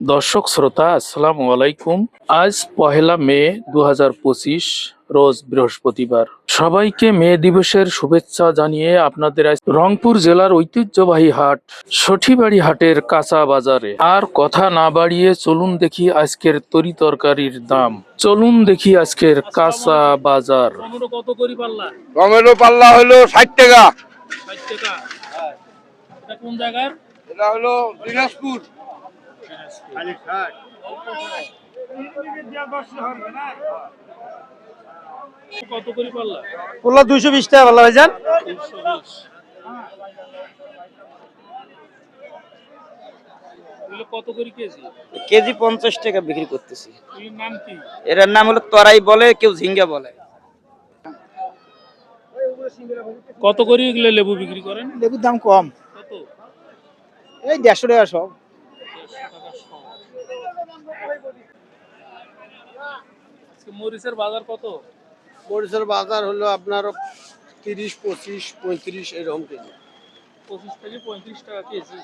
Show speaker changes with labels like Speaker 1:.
Speaker 1: দর্শক শ্রোতা আসসালামু আলাইকুম। আজ পহেলা মে দু হাজার পঁচিশ রোজ বৃহস্পতিবার। সবাইকে মে দিবসের শুভেচ্ছা জানিয়ে আপনাদের আজ রংপুর জেলার ঐতিহ্যবাহী হাট সঠিবাড়ি হাটের কাঁচা বাজারে। আর কথা না বাড়িয়ে চলুন দেখি আজকের তরি তরকারির দাম। চলুন দেখি আজকের কাঁচা বাজার। কত করি পাল্লা
Speaker 2: টমেটো পাল্লা হলো ষাট টাকা।
Speaker 1: ষাট টাকা। এটা কোন জায়গার?
Speaker 2: এটা হলো দিনাজপুর।
Speaker 1: কত করি পাল্লা
Speaker 3: পোলা দুইশো বিশ টাকা ভালো ভাইজান।
Speaker 1: কত করে কেজি?
Speaker 3: কেজি পঞ্চাশ টাকা বিক্রি করতেছি।
Speaker 1: নাম কি?
Speaker 3: এটার নাম হলো তরাই বলে কেউ ঝিঙ্গা বলে।
Speaker 1: কত করে এগুলো লেবু বিক্রি করেন?
Speaker 4: লেবুর দাম কম।
Speaker 1: কত?
Speaker 4: এই দেড়শো টাকা সব।
Speaker 1: মরিচের বাজার কত?
Speaker 2: মরিচের বাজার হলো আপনার তিরিশ পঁচিশ পঁয়ত্রিশ এরকম কেজি।
Speaker 1: পঁচিশ থেকে পঁয়ত্রিশ টাকা কেজি।